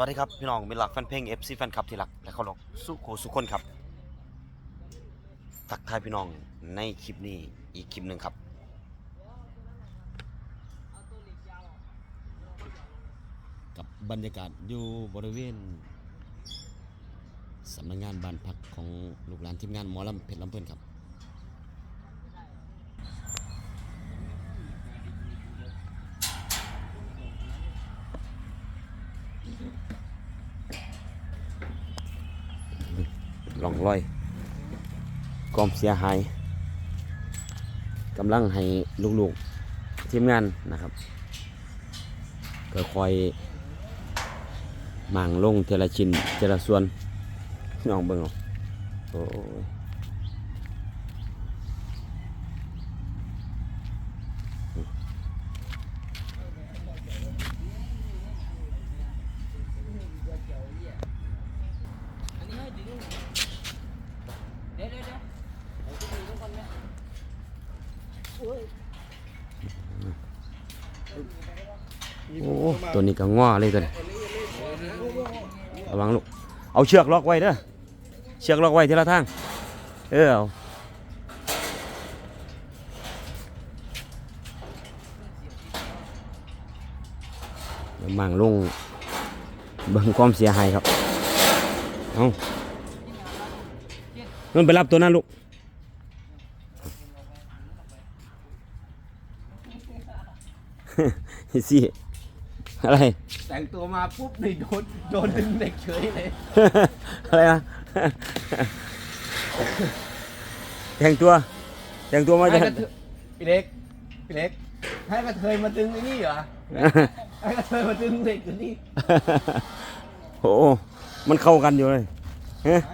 วัสดีครับพี่น้องมิตรหลักแฟนเพลง FC แฟนคลับที่รักและเคารพสุโขสุคนครับทักทายพี่น้องในคลิปนี้อีกคลิปหนึ่งครับ กับบรรยากาศอยู่บริเวณสำนักงานบ้านพักของลูกหลานทีมงานหมอลำเพชรลำเพิ่นครับ หล่องลอย ความเสียหายกำลังให้ลูกๆทีมงานนะครับก็คอยหมั่งลงเทละชิ้นเทละส่วนน้องเบิ่งเอาโอ้ โอ้ตัวนี้ก็ง้อเลยตัวนี้ระวังลูกเอาเชือกล็อกไว้เด้อเชือกล็อกไว้ทีละทางเออเอามั่งลงเบิ่งความเสียหายครับเอาเงินไปรับตัวนั้นลูก สิอะไร แต่งตัวมาปุ๊บนี่โดนโดนดึงเด็กเฉยเลย อะไรนะ แต่งตัว แต่งตัวมาให้จาก กระเทยพี่เล็กพี่เล็ก ให้กระเทยมาดึงไอ้นี่เหรอ ให้กระเทยมาดึงเด็กอยู่นี่โอ้มันเข้ากันอยู่เลยฮะไป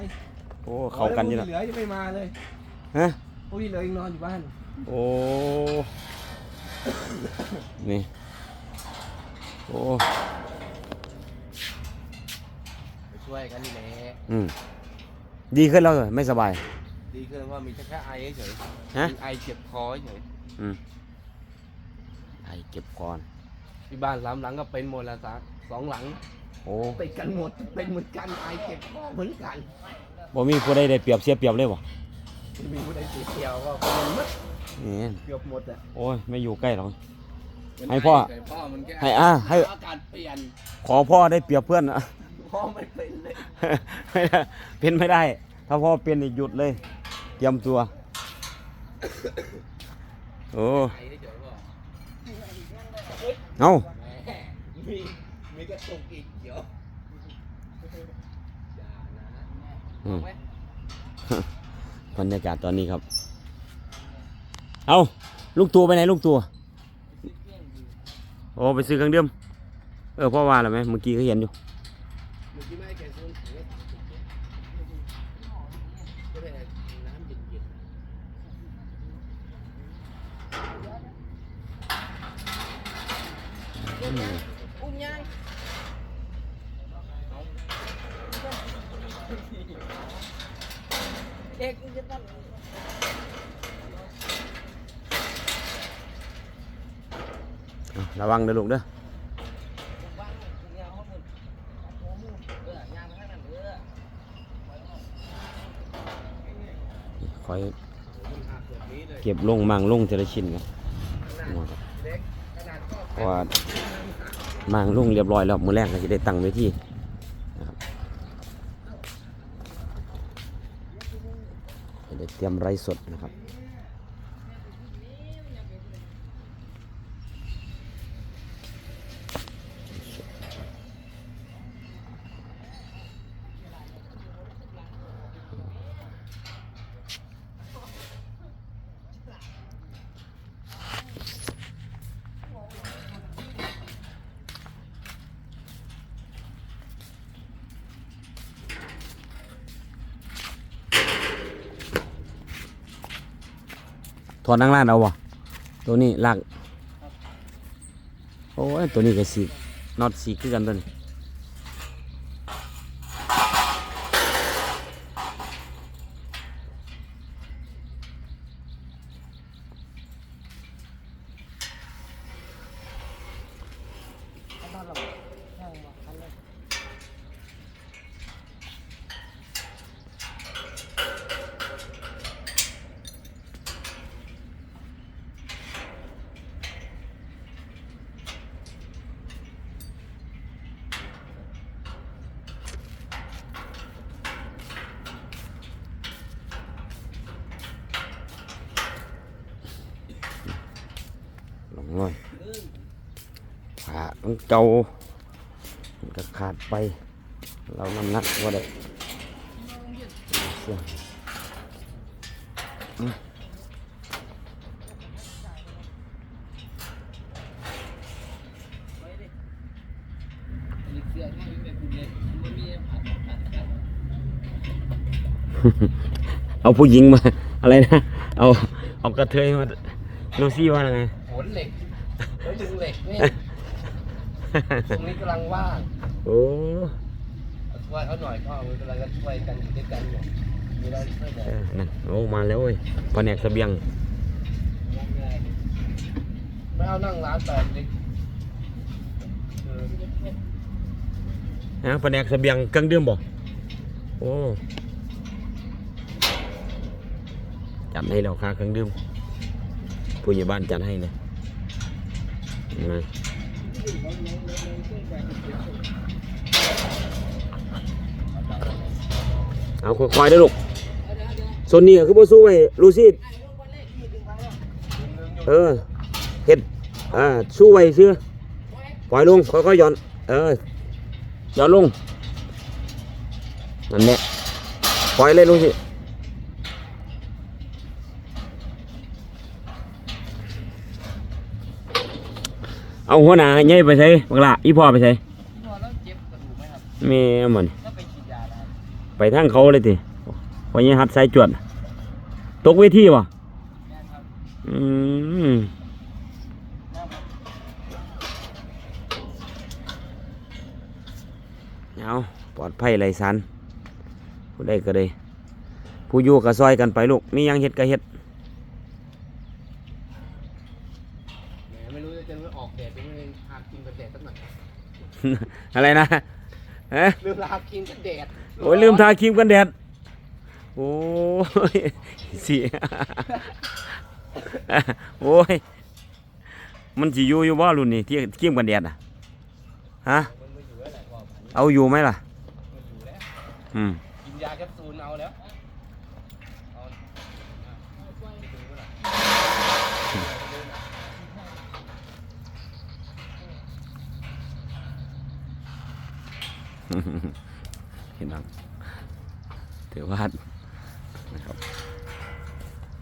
โอ้เข้ากันอยู่แล้นะวพวกที่เหลือจะไม่มาเลยฮะพวกที่เหลือยังนอนอยู่บ้าน โอ้นี่ โอ้ไปช่วยกันนี่แหละอืมดีขึ้นแล้วเหรอไม่สบาย ดีขึ้นว่ามีแค่แค่ไอเฉยฮะ มีไอเจ็บคอเฉยอืมไอเก็บคอน ที่บ้านสามหลังก็เป็นหมดแล้วสักสองหลังโอ้ติดกันหมดเป็นเหมือนกันไอเจ็บคอเหมือนกันบ่มีผู้ใดได้เปรียบเสียเปรียบเลยบ่ไม่มีผู้ใดสีเขียวก็เป็นหมดนี่เกือบหมดอะโอ้ยไม่อยู่ใกล้หรอก ให้พ่อเป็นพ่อมันแค่ให้อะให้ อากาศเปลี่ยนขอพ่อได้เปรียบเพื่อนนะพ่อไม่เป็นเลยไม่ได้เป็นไม่ได้ ถ้าพ่อเป็นนี่หยุดเลย เตรียมตัว โอ้ไอได้เฉยพ่อเอาแหมมีมีกระตุกอีกเดี๋ยวอย่านะอืม เอาไหมบรรยากาศตอนนี้ครับ เอาลูกตัวไปไหนลูกตัว โอ้ไปซื้อเครื่องดื่มเออพ่อว่าแล้วไหมเมื่อกี้ก็เห็นอยู่เมื่อกี้ไม่ให้แกซื้อถังไว้สามสิบเจ็ดก็ได้น้ำเย็น อุ้มยังเด็กจะต้อง เอา ระวังเด้อลูกเด้อว่างเดโอ้ออยเออคอยๆมันหักแบบนี้เก็บลงมังลงทีละชิ้นครับขนาดเล็กขนาดก็เพราะว่ามังลงเรียบร้อยแล้วมือแรกก็จะได้ตั้งไว้ที่นะครับจะได้เตรียมไรสดนะครับ ถ อดนั่งร้านเอาวะตัวนี้ลากโอ้ยตัวนี้ก็สีน็อตสีคือกันตัวนี้ โอ้ยขามันเก่ามันก็ขาดไป เราน้ำหนักว่าได้เสี่ยงอืมไปดิมีเอาผู้หญิงมา อะไรนะ เอา เอากระเทยมาลูซี่ว่าไงโหนเหล็ก ดึงเหล็กเนี่ยตรงนี้กำลังว่างโอ้เอาช่วยเขาหน่อยพ่อมันกำลังจะช่วยกันอยู่ด้วยกันอยู่มีอะไรช่วยบอเอกอนั่นโอ้มาแล้วเว้ยแผนกเสบียงไม่เอานั่งร้านแปดดิเออนะแผนกเสบียงเครื่องดื่มบ่โอ้จัดให้แล้วค่าเครื่องดื่มผู้ใหญ่บ้านจัดให้เลย นะเอาค่อยๆเด้ลูกโซนนี้คือบ่สู้ไว้ลูซี่เออเฮ็ดอ่าสู้ไว้ซื่อปล่อยลงค่อยๆหย่อน เออหย่อนลงนั่นแหละปล่อยเลยลูซี่ เอาหัวหน้าใหญ่ไปใส่บักละอีพ่อไปใส่พอแล้วเจ็บกระดูกไหมครับแม่มันก็ไปฉีดยาแล้วไปทางเขาเลยติวันนี้หัดใสายจวด ตกเวทีวะอืมเอาปลอดภัยไรสันผู้ใดก็ได้ผู้อยู่ก็ซอยกันไปลูกมียังเฮ็ดก็เฮ็ด แหมไม่รู้จะจะออกแดดเป็นไงหากินกับแดดสักหน่อย อะไรนะเอ๊ะลืมลากินกับแดดโอ้ยลืมทาครีมกันแดด โอ้ยเสียโอ้ย มันสิอยู่อยู่บ่รุ่นนี้ที่ครีมกันแดดอะฮะมันไม่อยู่แล้วแหละพ่อมันเอาอยู่ไหมล่ะไม่อยู่แล้วอืมกินยาแคปซูลเอาแล้วเอาไปดูเมื่อไหร่ เห็นบ้างถือว่านะครับ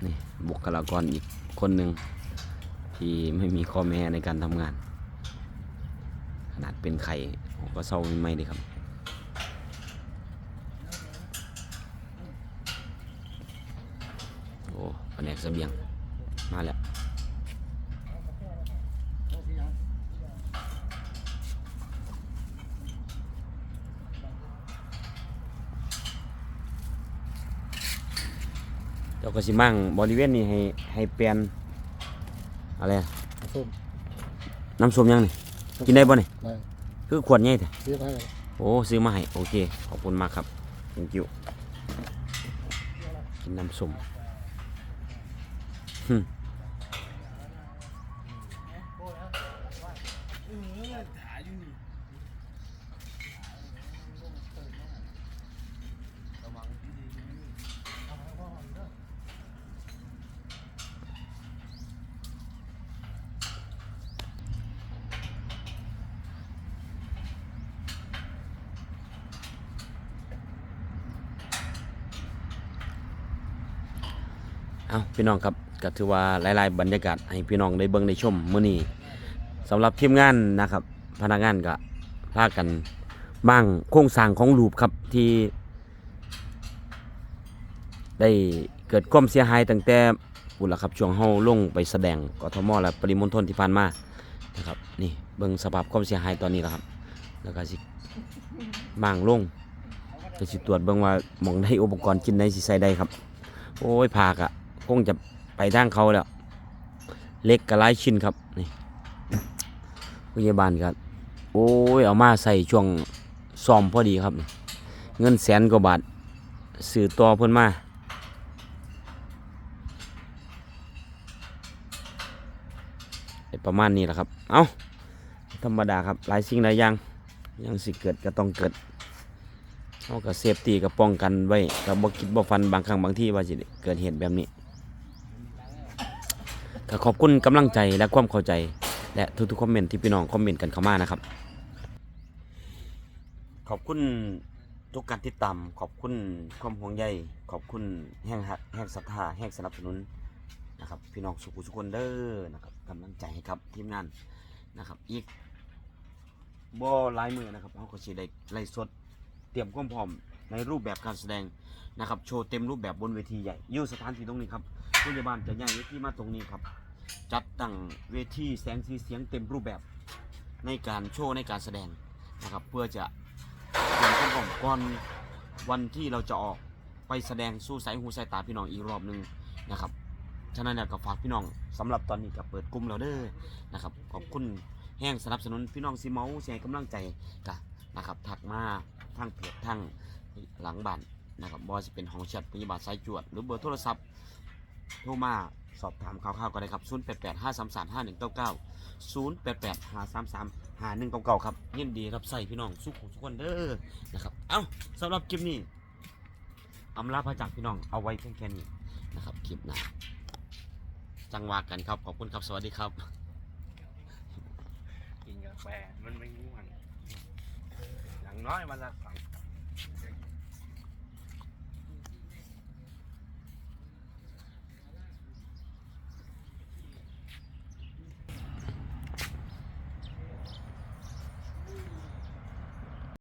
นี่บุคลากรอีกคนหนึ่งที่ไม่มีข้อแม้ในการทำงาน ขนาดเป็นไข่ผมก็เศร้าไม่ดีครับโอ้แผนกเสบียง มาแล้ว เจ้า ก็สิมั่งบริเวณนี้ให้ให้เปลี่ยนอะไรอะส้มน้ำส้มยังนี่กินได้บ่นี่ได้คือขวดใหญ่แท้ซื้อไปโอ้ซื้อมาให้โอเคขอบคุณมากครับ thank you กินน้ำส้มหึ เอาพี่น้องครับก็ถือว่าหลายๆบรรยากาศให้พี่น้องได้เบิ่งได้ชมมื้อนี้สำหรับทีมงานนะครับ พนักงานก็พากันบ้างโครงสร้างของรูปครับที่ ได้เกิดความเสียหายตั้งแต่บุญละครับช่วงเฮาลงไปแสดงกทมและปริมณฑลที่ผ่านมานะครับนี่เบิ่งสภาพความเสียหายตอนนี้แล้วครับแล้วก็สิบางลงก็สิตรวจเบิ่งว่าหมองได้อุปกรณ์กินได้สิใส่ได้ครับ โอ้ยผากอะ คงจะไปทางเขาแล้ว เล็กกระไรชิ้นครับนี่พยาบาลครับ โอ้ย เอามาใส่ช่วงซ่อมพอดีครับ เงินแสนกว่าบาทซื้อต่อเพิ่นมาประมาณนี้แหละครับ เอาธรรมดาครับ หลายสิ่งหลายอย่างยังสิเกิดก็ต้องเกิดเขาก็เซฟตีกับป้องกันไว้กับบ่คิดบ่ฟันบางครั้งบางที่ว่าสิเกิดเหตุแบบนี้ ก็ขอบคุณกำลังใจและความเข้าใจ และทุกๆคอมเมนต์ที่พี่น้องคอมเมนต์กันเข้ามานะครับ ขอบคุณทุกการติดตามขอบคุณความห่วงใยขอบคุณแห่งหักแห่งศรัทธาแห่งสนับสนุนนะครับ พี่น้องสุขุสุขคนเด้อนะครับกำลังใจให้ครับทีมงานนะครับ อีกบ่ลายมือนะครับเขาก็สิได้ไล่สดเตรียมความพร้อมในรูปแบบการแสดงนะครับ โชว์เต็มรูปแบบบนเวทีใหญ่ยู่สถานที่ตรงนี้ครับ พยาบาลจะย้ายเวทีมาตรงนี้ครับ จัดตั้งเวทีแสงสีเสียงเต็มรูปแบบในการโชว์ในการแสดงนะครับ เพื่อจะเตรียมความพร้อมก่อนวันที่เราจะออกไปแสดงสู้สายหูสายตาพี่น้องอีกรอบหนึ่งนะครับฉะนั้นเนี่ยก็ฝากพี่น้องสำหรับตอนนี้ก็เปิดกลุ่มเราเด้อนะครับขอบคุณแห้งสนับสนุนพี่น้องซีเมาส์เสียกำลังใจกะนนะครับถักมาทางเพจทางหลังบ้านนะครับบอจะเป็นของแชทพยาบาลสายจวด หรือเบอร์โทรศัพท์ โทรมาสอบถามข่าวๆก็ได้ครับ 0 8 8 5 3 3 5 1 9 9 0 8 8 5 3 3 5 1 9 9 ครับยินดีรับใส่พี่น้องสุขทุกคนเด้อนะครับ เอ้าสำหรับคลิปนี้อำลาพระจากพี่น้องเอาไว้เพียงแค่นี้นะครับคลิปหน้าจังหวะกันครับ ขอบคุณครับสวัสดีครับ กินกาแฟมันไม่ง่วงอย่างน้อยวันละสอง